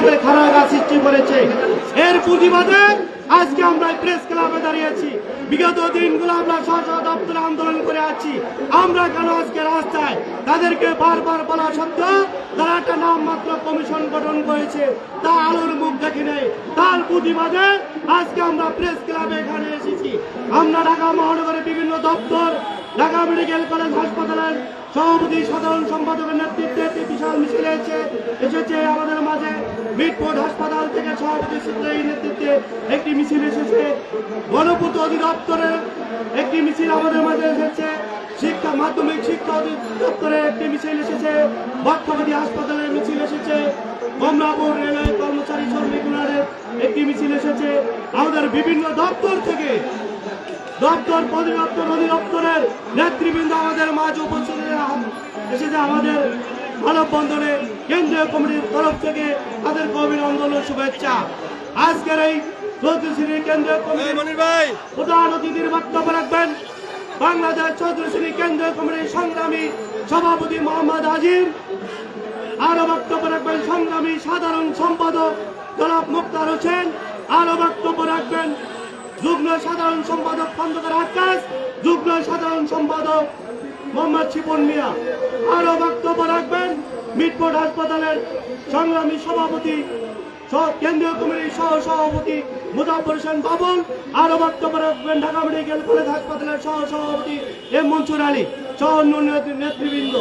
সমাজে খারাপ সৃষ্টি করেছে। এর প্রতিবাদে আজকে আমরা প্রেস ক্লাবে দাঁড়িয়েছি। বিগত দিনগুলো আমরা স্বরাষ্ট্র দপ্তরে আন্দোলন করে আছি। আমরা কেন আজকে রাস্তায় তাদেরকে বারবার বলা সত্ত্বেও তারা একটা নামমাত্র কমিশন গঠন করেছে। তা আলোর মুখ দেখি নেই। তার প্রতিবাদে আজকে আমরা প্রেস ক্লাবে এখানে এসেছি। আমরা ঢাকা মহানগরের বিভিন্ন দপ্তর, ঢাকা মেডিকেল কলেজ হাসপাতালের সভাপতি সাধারণ সম্পাদকের নেতৃত্বে একটি বিশাল মিছিল এসেছে এসেছে আমাদের মাঝে মিটফোর্ড হাসপাতাল থেকে সভাপতি সূত্রের নেতৃত্বে একটি মিছিল এসেছে। গণপূর্ত অধিদপ্তরের একটি মিছিল আমাদের মাঝে এসেছে। শিক্ষা, মাধ্যমিক শিক্ষা অধিদপ্তরে একটি মিছিল এসেছে। বক্ষপতি হাসপাতালের মিছিল এসেছে। কমলাপুর রেলওয়ে কর্মচারী শ্রমিক একটি মিছিল এসেছে। আমাদের বিভিন্ন দপ্তর থেকে দপ্তর পরিদপ্তর অধিদপ্তরের নেতৃবৃন্দ আমাদের মাঝ উপস্থিত এসেছে আমাদের মানববন্ধনে কেন্দ্রীয় কমিটির তরফ থেকে তাদেরকে অভিনন্দন ও শুভেচ্ছা। আজকের এই চৌত্রিশ কেন্দ্রীয় কমিটির ভাই। প্রধান অতিথির বক্তব্য রাখবেন বাংলাদেশ চৌত্রিশ কেন্দ্রীয় কমিটির সংগ্রামী সভাপতি মোহাম্মদ আজিম। আরও বক্তব্য রাখবেন সংগ্রামী সাধারণ সম্পাদক জনাব মুক্তার হোসেন। আরও বক্তব্য রাখবেন যুগ্ম সাধারণ সম্পাদক খন্দকার আকাশ, যুগ্ম সাধারণ সম্পাদক মোহাম্মদ শিপন মিয়া। আরও বক্তব্য রাখবেন মিটফোর্ড হাসপাতালের সংগ্রামী সভাপতি কেন্দ্রীয় কমিটির সহ সভাপতি মুজাফর হোসেন বাবুল। আরও বক্তব্য রাখবেন ঢাকা মেডিকেল কলেজ হাসপাতালের সহ সভাপতি এম মনসুর আলী সহ অন্য নেতৃ- নেতৃবৃন্দ।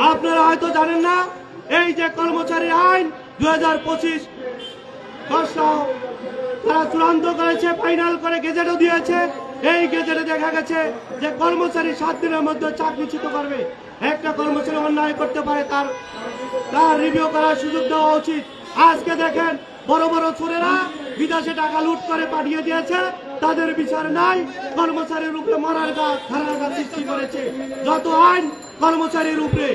আপনারা হয়তো জানেন না, এই যে কর্মচারী আইন দু হাজার পঁচিশ তারা চূড়ান্ত করেছে ফাইনাল করে গেজেটও দিয়েছে। এই গেজেটে দেখা গেছে যে কর্মচারী সাত দিনের মধ্যে চাকরিচ্যুত করবে। একটা কর্মচারী অন্যায় করতে পারে, তার তার রিভিউ করার সুযোগ দেওয়া উচিত। আজকে দেখেন, বড় বড় চোরেরা বিদেশে টাকা লুট করে পাঠিয়ে দিয়েছে। তাদের বিচার নাই, কর্মচারীর উপরে মরার গা খারাপ গা সৃষ্টি করেছে। যত আইন কর্মচারীর উপরে।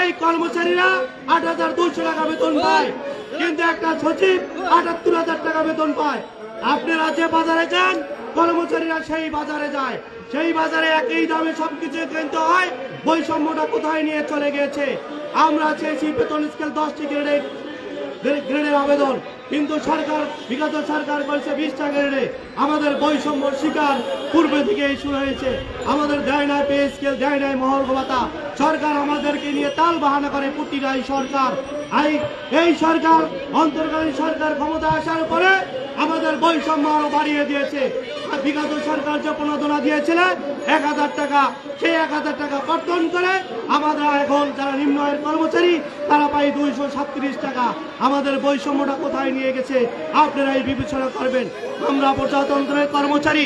এই কর্মচারীরা আট হাজার দুশো টাকা বেতন পায়। কিন্তু একটা সচিব আটাত্তর হাজার টাকা বেতন পায়। আপনারা যে বাজারে যান, কর্মচারীরা সেই বাজারে যায়। সেই বাজারে একই দামে সবকিছু কিনতে হয়, বৈষম্যটা কোথায় নিয়ে চলে গিয়েছে? আমরা চেয়েছি বেতন স্কেল দশটি গ্রেডের গ্রেডের আবেদন। কিন্তু সরকার, বিগত সরকার করেছে বিশ টাকা রেটে আমাদের বৈষম্য শিকার পূর্বে থেকেই শুরু হয়েছে। আমাদের দেয় নাই পে স্কেল, দেয় নাই মহর্ঘ ভাতা সরকার আমাদেরকে নিয়ে তাল বাহানা করে, পুটি নাই সরকার। এই সরকার, অন্তর্কালীন সরকার ক্ষমতা আসার পরে আমাদের বৈষম্য আরও বাড়িয়ে দিয়েছে। বিগত সরকার যে প্রণোদনা দিয়েছিল, এক হাজার টাকা, সেই এক হাজার টাকা কর্তন করে আমাদের এখন যারা নিম্ন আয়ের কর্মচারী, তারা পাই দুইশো সাতত্রিশ টাকা। আমাদের বৈষম্যটা কোথায় নিয়ে গেছে, আপনারা এই বিবেচনা করবেন। আমরা প্রজাতন্ত্রের কর্মচারী।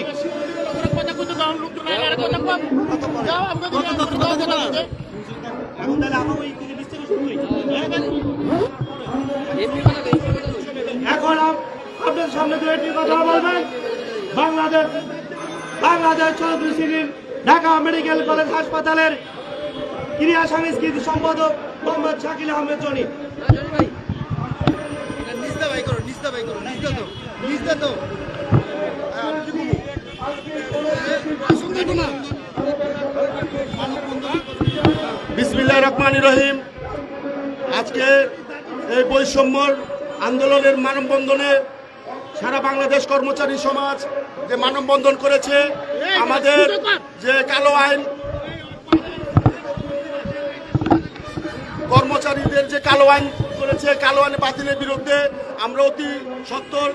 এখন তাহলে। এখন আপনাদের সামনে দু একটি কথা বলবেন। বাংলাদেশ বাংলাদেশ চৌধুরী ঢাকা মেডিকেল কলেজ হাসপাতালের ক্রিয়া সংস্কৃতি সম্পাদক মোহাম্মদ শাকিল আহমেদ জনি। রহিম। আজকে এই বৈষম্যর আন্দোলনের মানববন্ধনে সারা বাংলাদেশ কর্মচারী সমাজ যে মানববন্ধন করেছে, আমাদের যে কালো আইন, কর্মচারীদের যে কালো আইন করেছে, কালো আইন বাতিলের বিরুদ্ধে আমরা অতি সত্তর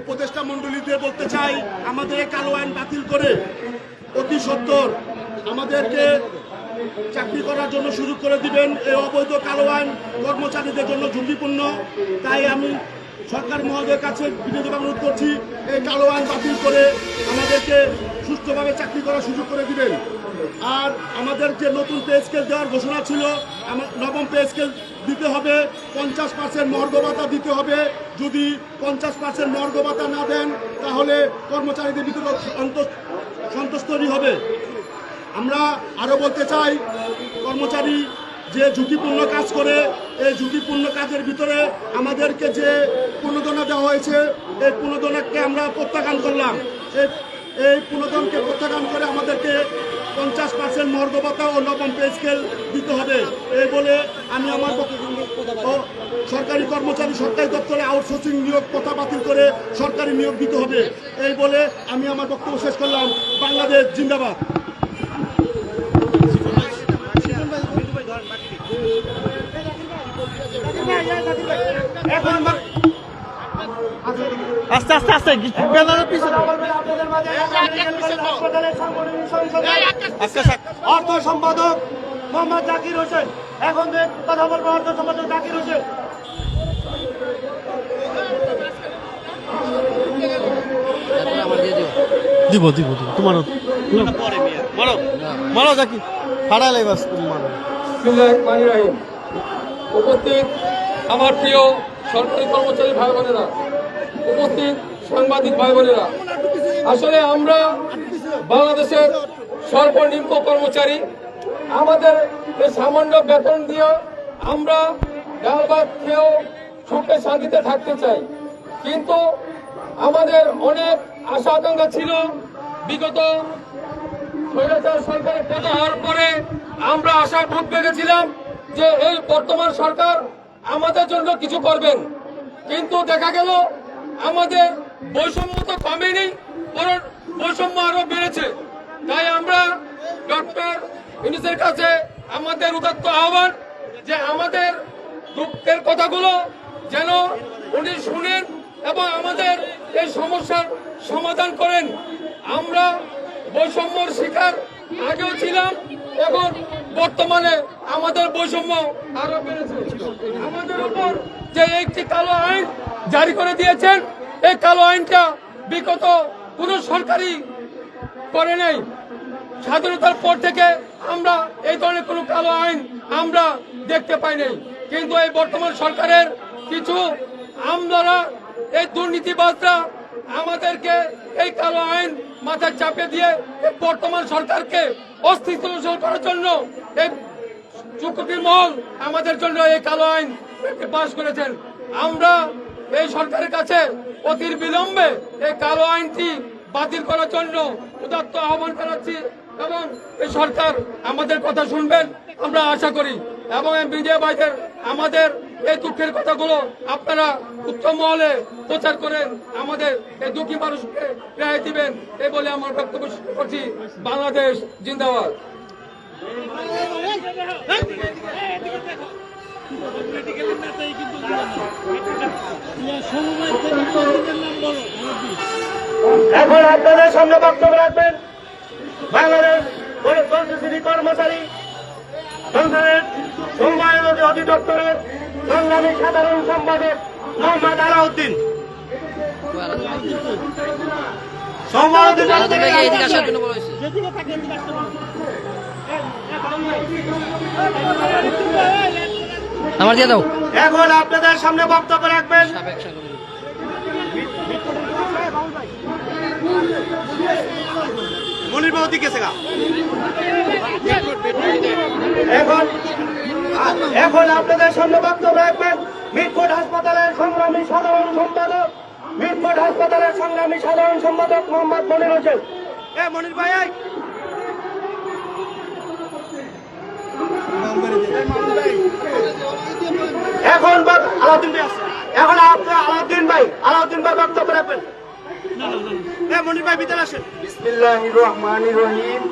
উপদেষ্টা মণ্ডলীদের বলতে চাই, আমাদের কালো আইন বাতিল করে অতি সত্তর আমাদেরকে চাকরি করার জন্য সুযোগ করে দিবেন। এই অবৈধ কালো আইন কর্মচারীদের জন্য ঝুঁকিপূর্ণ। তাই আমি সরকার মহোদয়ের কাছে বিনোদন অনুরোধ করছি, এই কালো আইন বাতিল করে আমাদেরকে সুস্থভাবে চাকরি করার সুযোগ করে দিবেন। আর আমাদের যে নতুন পে স্কেল দেওয়ার ঘোষণা ছিল নবম পে স্কেল দিতে হবে, পঞ্চাশ পার্সেন্ট মর্গ ভাতা দিতে হবে। যদি পঞ্চাশ পার্সেন্ট মর্গ ভাতা না দেন, তাহলে কর্মচারীদের ভিতরে সন্তোষ- সন্তুষ্টরি হবে। আমরা আরও বলতে চাই, কর্মচারী যে ঝুঁকিপূর্ণ কাজ করে এই ঝুঁকিপূর্ণ কাজের ভিতরে আমাদেরকে যে প্রণোদনা দেওয়া হয়েছে, এই প্রণোদনাকে আমরা প্রত্যাখ্যান করলাম। এই প্রণোদনকে প্রত্যাখ্যান করে আমাদেরকে পঞ্চাশ পার্সেন্ট মর্গবতা ও নবম পে স্কেল দিতে হবে। এই বলে আমি আমার সরকারি কর্মচারী সরকারি দপ্তরে আউটসোর্সিং নিয়োগ কথা বাতিল করে সরকারি নিয়োগ দিতে হবে। এই বলে আমি আমার বক্তব্য শেষ করলাম। বাংলাদেশ জিন্দাবাদ। আস্তে আস্তে আস্তে ব্যানারের পিছনে। অর্থ সম্পাদক মোহাম্মদ জাকির হোসেন। এখন কথা বলব অর্থ সম্পাদক জাকির হোসেন। দিব দিব দিব। তোমার মারো মারো যাকি ফাড়ালে বাস তুমি মারো রহিম। উপস্থিত আমার প্রিয় সরকারি কর্মচারী ভাই বোনেরা উপস্থিত সাংবাদিক ভাই বোনেরা আসলে আমরা বাংলাদেশের সর্বনিম্ন কর্মচারী। আমাদের সামান্য বেতন দিয়ে আমরা ডাল ভাত খেয়েও সুখে শান্তিতে থাকতে চাই। কিন্তু আমাদের অনেক আশা আকাঙ্ক্ষা ছিল, বিগত স্বৈরাচার সরকারের পতন হওয়ার পরে আমরা আশার ভোট পেয়েছিলাম যে এই বর্তমান সরকার আমাদের জন্য কিছু করবেন। কিন্তু দেখা গেল আমাদের বৈষম্য তো কমেনি, বরং বৈষম্য আরও বেড়েছে। তাই আমরা ডক্টর ইউনিসের কাছে আমাদের উদাত্ত আহ্বান যে আমাদের দুঃখের কথাগুলো যেন উনি শুনেন এবং আমাদের এই সমস্যার সমাধান করেন। আমরা বৈষম্যর শিকার আগেও ছিলাম, এখন বর্তমানে আমাদের বৈষম্য আরও বেড়েছে। আমাদের উপর যে একটি কালো আইন জারি করে দিয়েছেন, এই কালো আইনটা বিগত কোন সরকারি করে নাই। স্বাধীনতার পর থেকে আমরা এই ধরনের কোনো কালো আইন আমরা দেখতে পাই নাই। কিন্তু এই বর্তমান সরকারের কিছু আমলারা, এই দুর্নীতিবাজরা আমাদেরকে এই কালো আইন মাথায় চাপে দিয়ে বর্তমান সরকারকে অস্থিতিশীল করার জন্য এই চুক্তির মহল আমাদের জন্য এই কালো আইন পাশ করেছেন। আমরা এই সরকারের কাছে অতি বিলম্বে এই কালো আইনটি বাতিল করার জন্য উদাত্ত আহ্বান জানাচ্ছি এবং এই সরকার আমাদের কথা শুনবেন, আমরা আশা করি। এবং মিডিয়া ভাইদের আমাদের এই দুঃখের কথাগুলো আপনারা উত্তম মহলে প্রচার করেন, আমাদের এই দুঃখী মানুষকে রেহাই দিবেন, এই বলে আমার বক্তব্য করছি। বাংলাদেশ জিন্দাবাদ। এখন আপনাদের সামনে বক্তব্য রাখবেন বাংলাদেশ কর্মচারী সংসদের সংবাদ অধিদপ্তরের সংগ্রামী সাধারণ সম্পাদক মোহাম্মদ আলাউদ্দিন। সংবাদ অধিদপ্তরের আমার দিয়ে দাও। এখন আপনাদের সামনে বক্তব্য রাখবেন। মনির বাবু দিকে এখন এখন আপনাদের সামনে বক্তব্য রাখবেন মিটফোর্ড হাসপাতালের সংগ্রামী সাধারণ সম্পাদক মিটফোর্ড হাসপাতালের সংগ্রামী সাধারণ সম্পাদক মোহাম্মদ মনির হোসেন। এ মনির ভাই এখন আলাউদ্দিন ভাই এখন আপনি আলাউদ্দিন ভাই আলাউদ্দিন ভাই বক্তব্য রাখবেন। মনির ভাই ভিতরে আসেন। বিসমিল্লাহির রহমানির রহিম।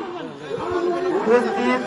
উপস্থিত